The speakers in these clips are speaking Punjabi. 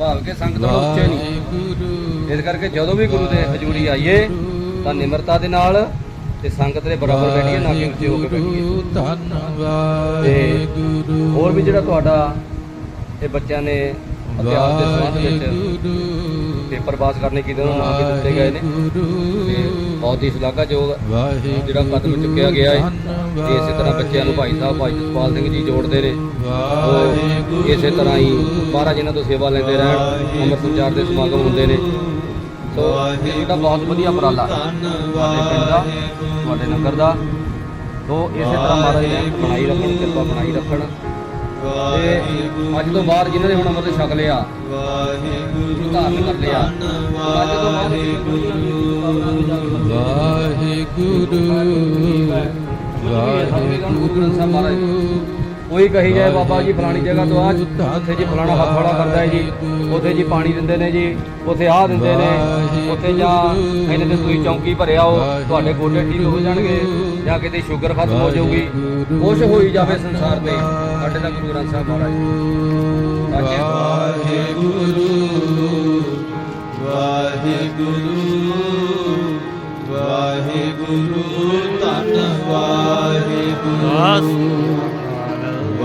ਭਾਵ ਕੇ ਸੰਗਤ ਨੂੰ ਉੱਚੇ ਨਹੀਂ। ਇਸ ਕਰਕੇ ਜਦੋਂ ਵੀ ਗੁਰੂ ਦੇ ਹਜ਼ੂਰੀ ਆਈਏ ਤਾਂ ਨਿਮਰਤਾ ਦੇ ਨਾਲ ਤੇ ਸੰਗਤ ਦੇ ਬਰਾਬਰ ਬੈਠੀਏ ਨਾ ਕਿ ਉੱਚੇ ਹੋ ਕੇ ਬੈਠੀਏ। ਵਾਹਿਗੁਰੂ ਧੰਨ ਵਾਹਿਗੁਰੂ ਹੋਰ ਵੀ ਜਿਹੜਾ ਤੁਹਾਡਾ ਇਹ ਬੱਚਿਆਂ ਨੇ ਇਤਿਹਾਸ ਦੇ ਸੰਬੰਧ ਵਿੱਚ ਪੇਪਰ ਪਾਸ ਕਰਨੇ ਕੀਤੇ ਨੂੰ ਨਾਮ ਵੀ ਦਿੱਤੇ ਗਏ ਨੇ। ਤੇ ਬਹੁਤ ਹੀ ਸ਼ਲਾਘਾਯੋਗ ਜਿਹੜਾ ਕਦਮ ਚੁੱਕਿਆ ਗਿਆ ਹੈ ਤੇ ਇਸੇ ਤਰ੍ਹਾਂ ਬੱਚਿਆਂ ਨੂੰ ਭਾਈ ਸਾਹਿਬ ਭਾਈ ਜਸਪਾਲ ਸਿੰਘ ਜੀ ਜੋੜਦੇ ਨੇ ਇਸੇ ਤਰ੍ਹਾਂ ਹੀ ਮਹਾਰਾਜ ਇਹਨਾਂ ਤੋਂ ਸੇਵਾ ਲੈਂਦੇ ਰਹਿਣ ਅੰਮ੍ਰਿਤ ਸੰਚਾਰ ਦੇ ਸਮਾਗਮ ਹੁੰਦੇ ਨੇ। ਸੋ ਇਹ ਜਿਹੜਾ ਬਹੁਤ ਵਧੀਆ ਉਪਰਾਲਾ ਤੁਹਾਡੇ ਪਿੰਡ ਦਾ ਤੁਹਾਡੇ ਨਗਰ ਦਾ। ਸੋ ਇਸੇ ਤਰ੍ਹਾਂ ਮਹਾਰਾਜ ਨੇ ਬਣਾਈ ਰੱਖਣ ਕਿਰਪਾ ਬਣਾਈ ਰੱਖਣ। ਤੇ ਅੱਜ ਤੋਂ ਬਾਅਦ ਜਿਨ੍ਹਾਂ ਨੇ ਹੁਣ ਅੰਮ੍ਰਿਤ ਛਕ ਲਿਆ ਗੁਰੂ ਧਾਰਨ ਕਰ ਲਿਆ। ਅੱਜ ਤੋਂ ਬਾਅਦ ਵਾਹਿਗੁਰੂ ਵਾਹਿਗੁਰੂ ਕੋਈ ਕਹੀ ਜਾਏ ਬਾਬਾ ਜੀ ਫਲਾਣੀ ਜਗ੍ਹਾ ਤੋਂ ਆ ਉੱਥੇ ਜੀ ਫਲਾਣਾ ਹੱਥ ਵਾਲਾ ਕਰਦਾ ਹੈ ਜੀ ਉੱਥੇ ਜੀ ਪਾਣੀ ਦਿੰਦੇ ਨੇ ਜੀ ਉੱਥੇ ਆਹ ਦਿੰਦੇ ਨੇ ਉੱਥੇ ਜਾਂ ਇਹਨੇ ਤੇ ਤੁਸੀਂ ਚੌਂਕੀ ਭਰਿਆ ਹੋ ਤੁਹਾਡੇ ਗੋਡੇ ਠੀਕ ਹੋ ਜਾਣਗੇ ਜਾਂ ਕਿਤੇ ਸ਼ੂਗਰ ਖਤਮ ਹੋ ਜਾਊਗੀ ਕੁਛ ਹੋਈ ਜਾਵੇ ਸੰਸਾਰ ਤੇ ਸਾਡੇ ਤਾਂ ਗੁਰੂ ਗ੍ਰੰਥ ਸਾਹਿਬ ਮਹਾਰਾਜ। ਵਾਹਿਗੁਰੂ ਵਾਹਿਗੁਰੂ ਵਾਹਿਗੁਰੂ ਧੰਨ ਵਾਹਿਗੁਰੂ।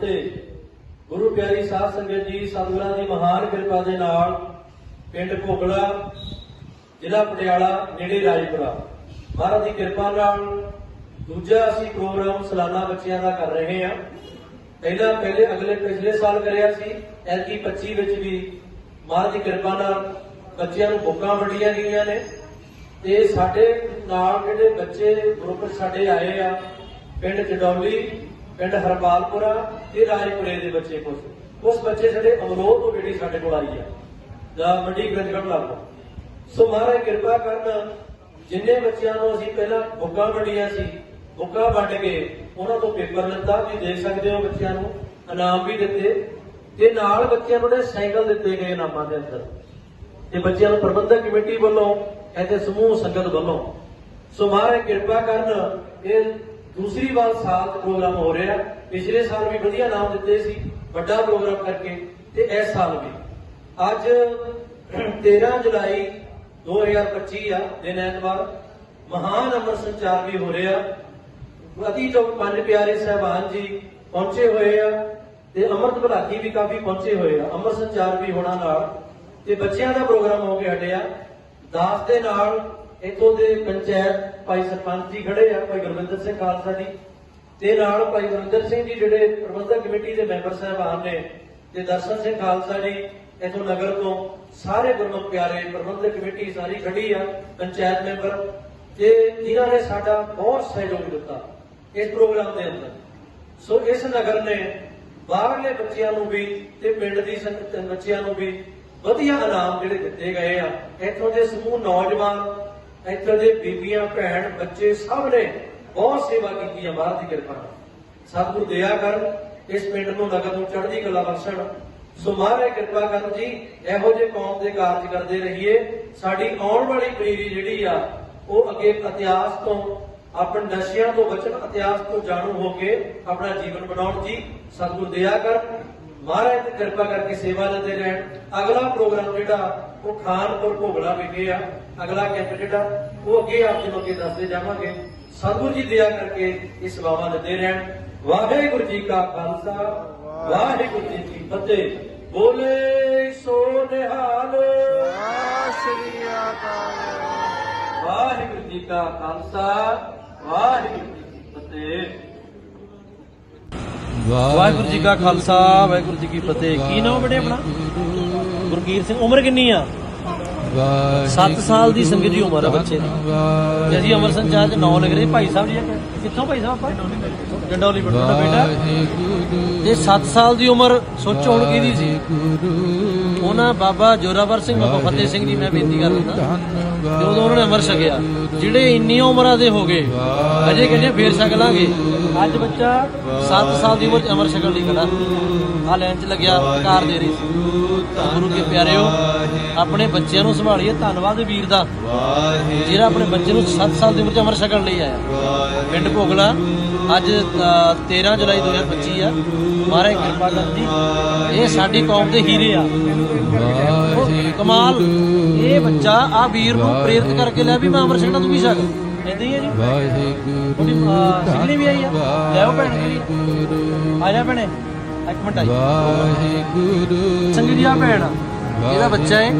ਜੀ ਗੁਰੂ ਪਿਆਰੀ ਸਾਧ ਸੰਗਤ ਜੀ ਸਤਿਗੁਰਾਂ ਦੀ ਮਹਾਨ ਕਿਰਪਾ ਦੇ ਨਾਲ ਪਿੰਡ ਭੋਗਲਾ, ਜ਼ਿਲ੍ਹਾ ਪਟਿਆਲਾ, ਨੇੜੇ ਰਾਜਪੁਰਾ। ਮਹਾਰਾਜ ਦੀ ਕਿਰਪਾ ਨਾਲ ਦੂਜਾ ਅਸੀਂ ਪ੍ਰੋਗਰਾਮ ਸਾਲਾਨਾ ਬੱਚਿਆਂ ਦਾ ਕਰ ਰਹੇ ਹਾਂ। ਪਹਿਲਾਂ ਪਹਿਲੇ ਅਗਲੇ ਪਿਛਲੇ ਸਾਲ ਕਰਿਆ ਸੀ ਐਲਕੀ 25 ਵਿੱਚ ਵੀ ਮਹਾਰਾਜ ਦੀ ਕਿਰਪਾ ਨਾਲ ਬੱਚਿਆਂ ਨੂੰ ਬੁੱਕਾਂ ਵੰਡੀਆਂ ਗਈਆਂ ਨੇ ਤੇ ਸਾਡੇ ਨਾਲ ਜਿਹੜੇ ਬੱਚੇ ਗਰੁੱਪ ਸਾਡੇ ਆਏ ਆ, ਪਿੰਡ ਜਡੌਲੀ ਪਿੰਡ ਹਰਪਾਲਪੁਰਾ ਤੇ ਰਾਜਪੁਰੇ ਦੇ ਬੱਚੇ ਕੁਝ ਉਸ ਬੱਚੇ ਸਾਡੇ ਅਮਰੋਹ ਤੋਂ ਜਿਹੜੀ ਸਾਡੇ ਕੋਲ ਆਈ ਆ। ਦਾ ਮੰਡੀ ਗ੍ਰੰਥਗੜ੍ਹ ਲਾਗੋ ਸੋ ਮਹਾਰਾਜ ਕਿਰਪਾ ਕਰਨ, ਜਿੰਨੇ ਬੱਚਿਆਂ ਨੂੰ ਅਸੀਂ ਪਹਿਲਾਂ ਬੁੱਕਾਂ ਵੰਡੀਆਂ ਸੀ, ਬੁੱਕਾਂ ਵੰਡ ਕੇ ਉਹਨਾਂ ਤੋਂ ਪੇਪਰ ਲਿੱਤਾ ਤੁਸੀਂ ਦੇਖ ਸਕਦੇ ਹੋ ਬੱਚਿਆਂ ਨੂੰ, ਇਨਾਮ ਵੀ ਦਿੱਤੇ, ਤੇ ਨਾਲ ਬੱਚਿਆਂ ਨੂੰ ਨੇ ਸਾਈਕਲ ਦਿੱਤੇ ਗਏ ਇਨਾਮਾਂ ਦੇ ਅੰਦਰ। ਤੇ ਬੱਚਿਆਂ ਨੂੰ ਪ੍ਰਬੰਧਕ ਕਮੇਟੀ ਵੱਲੋਂ ਅਤੇ ਸਮੂਹ ਸੰਗਤ ਵੱਲੋਂ। ਸੋ ਮਹਾਰਾਜ ਕਿਰਪਾ ਕਰਨ, ਇਹ ਦੂਸਰੀ ਵਾਰ ਸਾਲ ਚ ਪ੍ਰੋਗਰਾਮ ਹੋ ਰਿਹਾ ਪਿਛਲੇ ਸਾਲ ਵੀ ਵਧੀਆ ਨਾਮ ਦਿੱਤੇ ਸੀ, ਵੱਡਾ ਪ੍ਰੋਗਰਾਮ ਕਰਕੇ ਤੇ ਇਸ ਸਾਲ ਵੀ। ਅੱਜ 13 ਜੁਲਾਈ 2025 ਆ, ਦਿਨ ਐਤਵਾਰ। ਮਹਾਨ ਅਮਰ ਸੰਚਾਰ ਵੀ ਹੋ ਰਿਹਾ। ਅਤੀ ਜੋ ਪੰਜ ਪਿਆਰੇ ਸਹਿਬਾਨ ਜੀ ਪਹੁੰਚੇ ਹੋਏ ਆ ਤੇ ਅਮਰਤ ਭਲਾਕੀ ਵੀ ਕਾਫੀ ਪਹੁੰਚੇ ਹੋਏ ਆ। ਅਮਰ ਸੰਚਾਰ ਵੀ ਹੋਣਾ ਨਾਲ ਤੇ ਬੱਚਿਆਂ ਦਾ ਪ੍ਰੋਗਰਾਮ ਹੋ ਕੇ ਹਟਿਆ। ਦਾਸ ਦੇ ਨਾਲ ਇਥੋਂ ਦੇ ਪੰਚਾਇਤ ਭਾਈ ਸਰਪੰਚ ਜੀ ਖੜੇ ਆ, ਭਾਈ ਗੁਰਵਿੰਦਰ ਸਿੰਘ ਖਾਲਸਾ ਜੀ ਤੇ ਨਾਲ ਭਾਈ ਗੁਰਿੰਦਰ ਸਿੰਘ ਜੀ ਜਿਹੜੇ ਪ੍ਰਬੰਧਕ ਕਮੇਟੀ ਦੇ ਮੈਂਬਰ ਸਾਹਿਬਾਨ ਨੇ ਤੇ ਦਰਸ਼ਨ ਸਿੰਘ ਖਾਲਸਾ ਜੀ ਇਥੋਂ ਨਗਰ ਤੋਂ ਸਾਰੇ ਗੁਰਮੁਖ ਪਿਆਰੇ ਪ੍ਰਬੰਧਕ ਕਮੇਟੀ ਸਾਰੀ ਖੜੀ ਆ, ਪੰਚਾਇਤ ਮੈਂਬਰ, ਤੇ ਜਿਨ੍ਹਾਂ ਨੇ ਸਾਡਾ ਬਹੁਤ ਸਹਿਯੋਗ ਦਿੱਤਾ ਇਸ ਪ੍ਰੋਗਰਾਮ ਦੇ ਅੰਦਰ। ਸੋ ਇਸ ਨਗਰ ਨੇ ਬਾਹਰਲੇ ਬੱਚਿਆਂ ਨੂੰ ਵੀ ਤੇ ਪਿੰਡ ਦੀ ਸੰਗਤ ਬੱਚਿਆਂ ਨੂੰ ਵੀ ਵਧੀਆ ਇਨਾਮ ਜਿਹੜੇ ਦਿੱਤੇ ਗਏ ਆ। ਇੱਥੋਂ ਦੇ ਸਮੂਹ ਨੌਜਵਾਨ ਇੱਥੋਂ ਦੇ ਬੀਬੀਆਂ, ਭੈਣ, ਬੱਚੇ ਸਭ ਨੇ ਬਹੁਤ ਸੇਵਾ ਕੀਤੀ ਹੈ ਮਹਾਰਾਜ ਦੀ ਕਿਰਪਾ ਨਾਲ। ਸਤਿਗੁਰ ਦਇਆ ਕਰਨ, ਇਸ ਪਿੰਡ ਨੂੰ ਨਗਰ ਨੂੰ ਚੜ੍ਹਦੀ ਕਲਾ ਬਖਸ਼ਣ। ਸੋ ਮਹਾਰਾਜ ਕਿਰਪਾ ਕਰਨ ਜੀ, ਇਹੋ ਜਿਹੇ ਕੌਮ ਦੇ ਕਾਰਜ ਕਰਦੇ ਰਹੀਏ। ਸਾਡੀ ਆਉਣ ਵਾਲੀ ਪੀੜ੍ਹੀ ਜਿਹੜੀ ਆ, ਉਹ ਅੱਗੇ ਇਤਿਹਾਸ ਤੋਂ, ਆਪਣੇ ਨਸ਼ਿਆਂ ਤੋਂ ਬਚਣ, ਇਤਿਹਾਸ ਤੋਂ ਜਾਣੂ ਹੋ ਕੇ ਆਪਣਾ ਜੀਵਨ ਬਣਾਉਣ ਜੀ। ਸਤਿਗੁਰ ਦਇਆ ਕਰ ਮਹਾਰਾਜ ਦੀ ਕਿਰਪਾ ਕਰਕੇ ਸੇਵਾ ਲੈਂਦੇ ਰਹਿਣ। ਅਗਲਾ ਪ੍ਰੋਗਰਾਮ ਜਿਹੜਾ ਉਹ ਖਾਨਪੁਰ ਭੋਗਲਾ ਵਿਖੇ ਆ, ਅਗਲਾ ਕੈਂਪ ਜਿਹੜਾ ਉਹ ਅੱਗੇ ਆਪ ਜੀ ਨੂੰ ਅੱਗੇ ਦੱਸਦੇ ਜਾਵਾਂਗੇ। ਸਤਿਗੁਰੂ ਜੀ ਦਇਆ ਕਰਕੇ ਇਹ ਸੇਵਾਵਾਂ ਲੈਂਦੇ ਰਹਿਣ। ਵਾਹਿਗੁਰੂ ਜੀ ਕਾ ਖਾਲਸਾ, ਵਾਹਿਗੁਰੂ ਜੀ ਕੀ ਫਤਿਹ। ਬੋਲੇ ਸੋ ਨਿਹਾਲ। ਵਾਹਿਗੁਰੂ ਜੀ ਕਾ ਖਾਲਸਾ, ਵਾਹਿਗੁਰੂ ਜੀ ਕੀ ਫਤਿਹ। ਵਾਹਿਗੁਰੂ ਜੀ ਕਾ ਖਾਲਸਾ, ਵਾਹਿਗੁਰੂ ਜੀ ਕੀ ਫਤਿਹ। ਕੀ ਨਾਮ ਬੜੇ ਆਪਣਾ? ਗੁਰਕੀਰ ਸਿੰਘ ਉਮਰ ਕਿੰਨੀ ਆ? 7 ਸਾਲ ਦੀ ਸੰਗਤ ਦੀ ਉਮਰ ਆ ਬੱਚੇ ਦੀ। ਅਸੀਂ ਅਮਰ ਸੰਚਾਰ ਚ ਨੌ ਲਿਖ ਰਹੇ। ਭਾਈ ਸਾਹਿਬ ਜੀ ਕਿੱਥੋਂ ਭਾਈ ਸਾਹਿਬ ਆਪਾਂ? ਡੰਡੌਲੀ ਬਟਾ ਦਾ ਬੇਟਾ। ਤੇ 7 ਸਾਲ ਦੀ ਉਮਰ ਸੋਚੋ ਹੁਣ ਕਿਹਦੀ ਸੀ? ਉਹਨਾਂ ਬਾਬਾ ਜੋਰਾਵਰ ਸਿੰਘ ਬਾਬਾ ਫਤਿਹ ਸਿੰਘ ਜੀ ਮੈਂ ਬੇਨਤੀ ਕਰ ਦਿੰਦਾ ਤੇ ਉਦੋਂ ਉਹਨਾਂ ਨੇ ਅਮਰ ਛਕਿਆ ਜਿਹੜੇ ਇੰਨੀਆਂ ਉਮਰਾਂ ਦੇ ਹੋ ਗਏ ਅਜੇ ਕਹਿੰਦੇ ਫੇਰ ਛਕ ਲਾਂਗੇ ਅੱਜ ਬੱਚਾ 7 ਸਾਲ ਦੀ ਉਮਰ ਚ ਅਮਰ ਛਕਣ ਲਈ ਖੜਾ ਆ ਲਾਈਨ 'ਚ ਲੱਗਿਆ ਕਾਰ ਦੇ ਰਹੀ ਸੀ। ਗੁਰੂ ਕੇ ਪਿਆਰਿਓ ਆਪਣੇ ਬੱਚਿਆਂ ਨੂੰ ਸੰਭਾਲੀਏ ਧੰਨਵਾਦ ਵੀਰ ਦਾ। ਜਿਹੜਾ ਆਪਣੇ ਬੱਚੇ ਨੂੰ 7 ਸਾਲ ਦੀ ਉਮਰ 'ਚ ਅਮਰ ਛਕਣ ਲਈ ਆਇਆ। ਪਿੰਡ ਭੋਗਲਾ ਅੱਜ ਅ, 13 ਜੁਲਾਈ 2025 ਆ। ਮਹਾਰਾਜ ਕਿਰਪਾ ਕਰਦੀ। ਇਹ ਸਾਡੀ ਕੌਮ ਦੇ ਹੀਰੇ ਆ। ਕਮਾਲ। ਇਹ ਬੱਚਾ ਆ ਵੀਰ ਨੂੰ ਪ੍ਰੇਰਿਤ ਕਰਕੇ ਲਿਆ ਵੀ ਮੈਂ ਅਮਰ ਛਕਣਾ ਤੂੰ ਵੀ ਛਕ ਏਦਾਂ ਹੀ ਹੈ ਜੀ? ਸਿਗਨੀ ਵੀ ਆਈ ਆ। ਲੈ ਆਓ ਭੈਣ ਮੇਰੀ ਆ ਜਾ ਭੈਣੇ। ਇੱਕ ਮਿੰਟ ਆਈ। ਸੰਗੀ ਦੀ ਆ ਭੈਣ। ਇਹਦਾ ਬੱਚਾ ਹੈ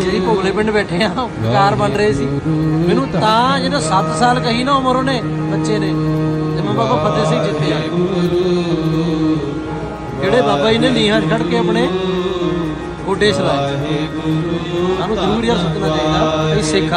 ਜਿਹੜੀ ਭੋਗਲੇ ਪਿੰਡ ਬੈਠੇ ਆ ਕਾਰ ਬਣ ਰਹੇ ਸੀ। ਮੈਨੂੰ ਤਾਂ ਜਦੋਂ 7 ਸਾਲ ਕਹੀ ਨਾ ਉਮਰ ਉਹਨੇ ਬੱਚੇ ਨੇ ਮੈਂ ਬਾਬਾ ਫਤਿਹ ਸਿੰਘ ਜਿੱਤੇ ਆ। ਜਿਹੜੇ ਬਾਬਾ ਜੀ ਨੇ ਨੀਹਾਂ ਖੜ ਕੇ ਆਪਣੇ ਗੋਡੇ ਚਲਾਏ। ਸਾਨੂੰ ਜ਼ਰੂਰ ਯਾਰ ਸੋਚਣਾ ਚਾਹੀਦਾ ਇਹ ਸਿੱਖ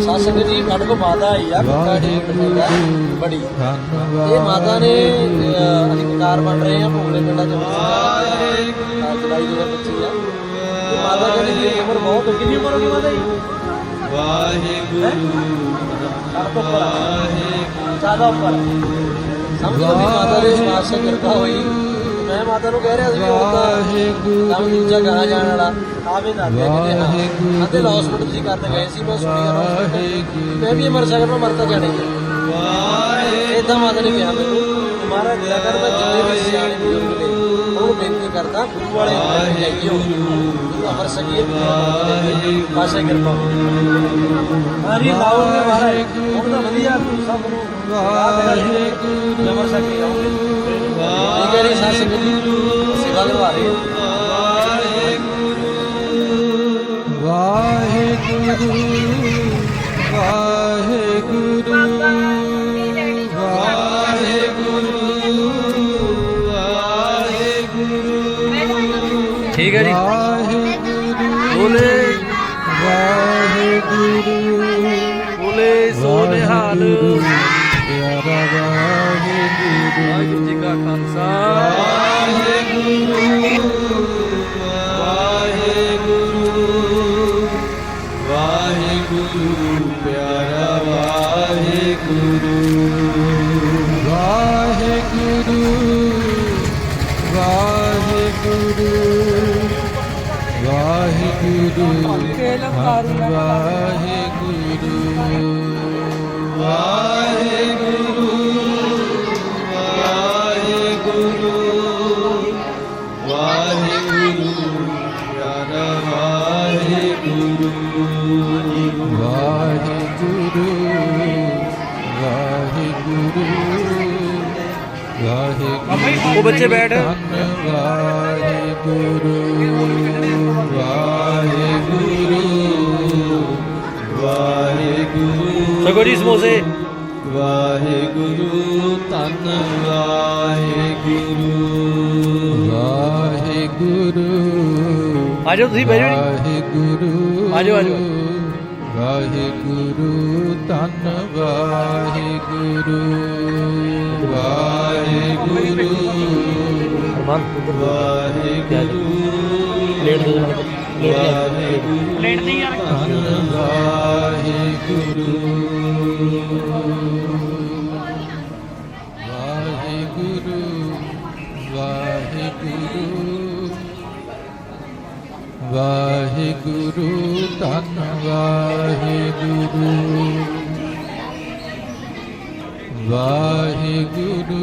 ਸੰਗਤ ਜੀ ਸਾਡੇ ਕੋਲ ਮਾਤਾ ਆਈ ਆ ਮੱਥਾ ਟੇਕ ਰਹੀ ਆ ਬੜੀ ਇਹ ਮਾਤਾ ਨੇ ਅਸੀਂ ਕਕਾਰ ਬਣ ਰਹੇ ਆ ਭੋਗਲੇ ਪਿੰਡਾਂ ਚ ਵਾਹਿਗੁਰੂ ਜੀ ਦਾ ਬੱਚੀ ਆ ਮਾਤਾ ਜੀ ਦੀ ਉਮਰ ਬਹੁਤ ਕਿੰਨੀ ਉਮਰ ਹੋ ਗਈ ਮਾਤਾ ਜੀ ਵਾਹਿਗੁਰੂ ਸਾਡੇ ਜ਼ਿਆਦਾ ਉੱਪਰ ਸਮਝ ਵੀ ਮਾਤਾ ਦੇ ਸਮਾਜ ਸੇ ਕਿਰਪਾ ਹੋਈ ਮੈਂ ਮਾਤਾ ਨੂੰ ਕਹਿ ਰਿਹਾ ਸੀ ਉਹ ਤਾਂ ਕੰਮ ਦੂਜਾ ਕਹਾ ਜਾਣ ਵਾਲਾ ਆਵੇ ਨਾ ਦੇ ਕਹਿੰਦੇ ਹਾਂ ਅਤੇ ਹਸਪੀਟਲ ਤੁਸੀਂ ਕਰਨ ਗਏ ਸੀ ਮੈਂ ਸੁਣੀ ਆ ਮੈਂ ਵੀ ਮਰ ਸਕਦਾ ਮੈਂ ਮਰਤਾ ਜਾਣੀ ਹੈ ਇਦਾਂ ਮਾਤਾ ਨੇ ਕਿਹਾ ਮੈਨੂੰ ਮਹਾਰਾਜ ਦਇਆ ਜਿੰਨੇ ਵੀ ਸਿਆਣੇ ਬਜ਼ੁਰਗ ਨੇ ਉਹ ਬੇਨਤੀ ਕਰਦਾ ਗੁਰੂ ਵਾਲੇ ਲੈ ਕੇ ਆਓ ਗੁਰੂ ਅਮਰ ਸਕੀਏ ਪਾਸ਼ਾ ਕਿਰਪਾ ਹਰੀ ਲਾਉ ਨੇ ਮਹਾਰਾਜ ਉਹ ਤਾਂ ਵਧੀਆ ਸਭ ਨੂੰ ਵਾਹਿਗੁਰੂ ਅਮਰ ਸਕੀਏ ਸਾਧ ਸੰਗਤ ਜੀ ਸੇਵਾ ਕਰਵਾ ਰਹੇ ਵਾਹਿਗੁਰੂ ਵਾਹਿਗੁਰੂ ਵਾਹਿਗੁਰੂ। ਠੀਕ ਹੈ ਜੀ। ਵਾਹਿਗੁਰੂ ਬੋਲੇ। ਵਾਹਿਗੁਰੂ ਬੋਲੇ ਸੋ ਨਿਹਾਲ ਪਿਆਰਾ ਵਾਹਿਗੁਰੂ ਵਾਹਿਗੁਰੂ ਜੀ ਕਾ ਖਾਲਸਾ। ਵਾਹਿਗੁਰੂ ਪਿਆਰਾ ਵਾਹਿਗੁਰੂ ਵਾਹਿਗੁਰੂ। ਵਾਹਿਗੁਰੂ ਵਾਹਿਗੁਰੂ ਉਹ ਬੱਚੇ ਬੈਠ। ਵਾਹਿਗੁਰੂ ਵਾਹਿਗੁਰੂ ਵਾਹਿਗੁਰੂ ਜੀ ਸਮੋਸੇ। ਵਾਹਿਗੁਰੂ ਤਨ ਵਾਹਿਗੁਰੂ ਵਾਹਿਗੁਰੂ ਆਜੋ ਤੁਸੀਂ ਬੈਠੋ ਵਾਹਿਗੁਰੂ ਆਜੋ ਆਜੋ। ਵਾਹਿਗੁਰੂ ਤਨ ਵਾਹਿਗੁਰੂ ਵਾਹਿਗੁਰੂ ਅਰਮਾਨ ਵਾਹਿਗੁਰੂ ਲੇਟ ਦੇ ਜਾਣਾ ਲੇਟ ਲੇਟ ਨਹੀਂ ਯਾਰ ਧੰਨ ਵਾਹਿਗੁਰੂ ਵਾਹਿਗੁਰੂ ਵਾਹਿਗੁਰੂ ਵਾਹਿਗੁਰੂ ਵਾਹਿਗੁਰੂ ਧੰਨ ਵਾਹਿਗੁਰੂ। ਵਾਹਿਗੁਰੂ।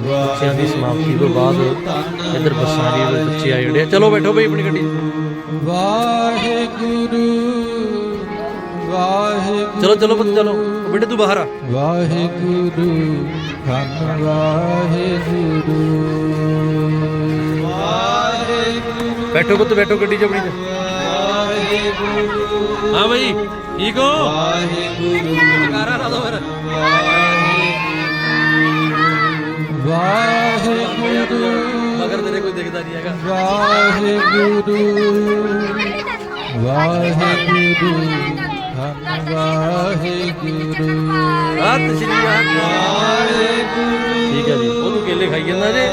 ਬੱਚਿਆਂ ਦੀ ਸਮਾਪਤੀ ਤੋਂ ਬਾਅਦ ਇੱਧਰ ਬੱਸਾਂ ਦੀ ਬੱਚੇ ਆ ਜਿਹੜੇ ਆ। ਚਲੋ ਬੈਠੋ ਬਈ ਆਪਣੀ ਗੱਡੀ। ਵਾਹਿਗੁਰੂ ਵਾਹਿਗੁਰੂ। ਚਲੋ ਚਲੋ ਪੁੱਤ ਚਲੋ। ਬੇਟੇ ਤੂੰ ਬਾਹਰ ਆ। ਵਾਹਿਗੁਰੂ ਧੰਨ ਵਾਹਿਗੁਰੂ। ਬੈਠੋ ਪੁੱਤ ਬੈਠੋ ਗੱਡੀ 'ਚ ਆਪਣੀ 'ਚ। ਹਾਂ ਬਈ ਠੀਕ ਹੋ? ਜਕਾਰਾ ਲਾ ਦੋ ਫਿਰ। ਵਾਹਿਗੁਰੂ। ਮਗਰ ਤੇਰੇ ਕੋਈ ਦਿਖਦਾ ਨਹੀਂ ਹੈਗਾ। ਵਾਹਿਗੁਰੂ। ਵਾਹਿਗੁਰੂ। ਵਾਹਿਗੁਰੂ। ਸਤਿ ਸ਼੍ਰੀ ਅਕਾਲ। ਠੀਕ ਹੈ ਜੀ। ਉਹ ਤੂੰ ਕੇਲੇ ਖਾਈ ਜਾਂਦਾ ਜੇ।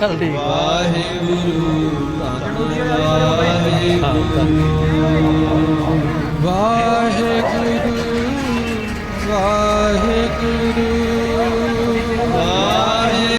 ਚੱਲ ਠੀਕ ਵਾਹਿਗੁਰੂ। ਵਾਹਿਗੁਰੂ। ਵਾਹਿਗੁਰੂ।